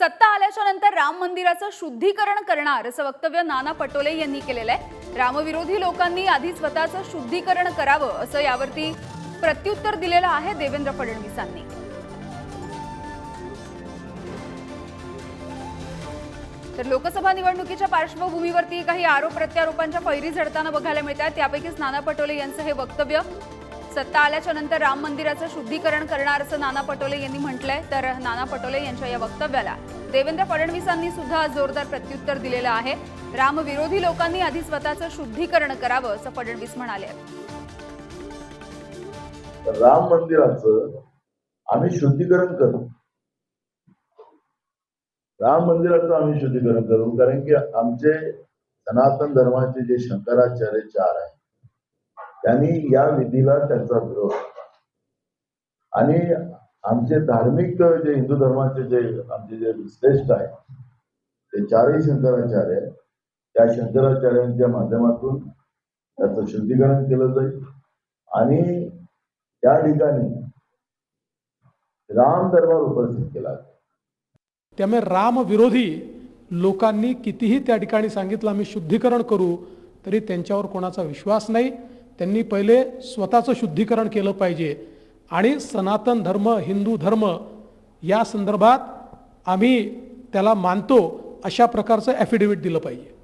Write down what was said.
सत्ता आल्याच्यानंतर राम मंदिराचं शुद्धीकरण करणार असं वक्तव्य नाना पटोले यांनी केलेलं आहे. रामविरोधी लोकांनी आधी स्वतःचं शुद्धीकरण करावं असं यावरती प्रत्युत्तर दिलेलं आहे देवेंद्र फडणवीसांनी. तर लोकसभा निवडणुकीच्या पार्श्वभूमीवरती काही आरोप प्रत्यारोपांच्या फैरी झडताना बघायला मिळत आहेत त्यापैकीच नाना पटोले यांचं हे वक्तव्य सत्ता आल्याच्यानंतर राम मंदिराचं शुद्धीकरण करणार असं नाना पटोले यांनी म्हटलंय. तर नाना पटोले यांच्या या वक्तव्याला देवेंद्र फडणवीसांनी सुद्धा जोरदार प्रत्युत्तर दिलेलं आहे. रामविरोधी लोकांनी आधी स्वतःचं शुद्धीकरण करावं असं फडणवीस म्हणाले. राम मंदिराचं आम्ही शुद्धीकरण करू. राम मंदिराचं आम्ही शुद्धीकरण करू कारण की आमचे सनातन धर्माचे जे शंकराचार्य चार आहे त्यांनी या विधीला त्यांचा विरोध आणि आमचे धार्मिक जे हिंदू धर्माचे जे आमचे जे श्रेष्ठ आहेत ते चारही शंकराचार्य त्या शंकराचार्यांच्या माध्यमातून त्याचं शुद्धीकरण केलं जाईल. आणि त्या ठिकाणी राम दरबार उपस्थित केला त्यामुळे त्यामुळे रामविरोधी लोकांनी कितीही त्या ठिकाणी सांगितलं आम्ही शुद्धीकरण करू तरी त्यांच्यावर कोणाचा विश्वास नाही. त्यांनी पहिले स्वतःचं शुद्धीकरण केलं पाहिजे. आणि सनातन धर्म हिंदू धर्म या संदर्भात आम्ही त्याला मानतो अशा प्रकारचं ॲफिडेव्हिट दिलं पाहिजे.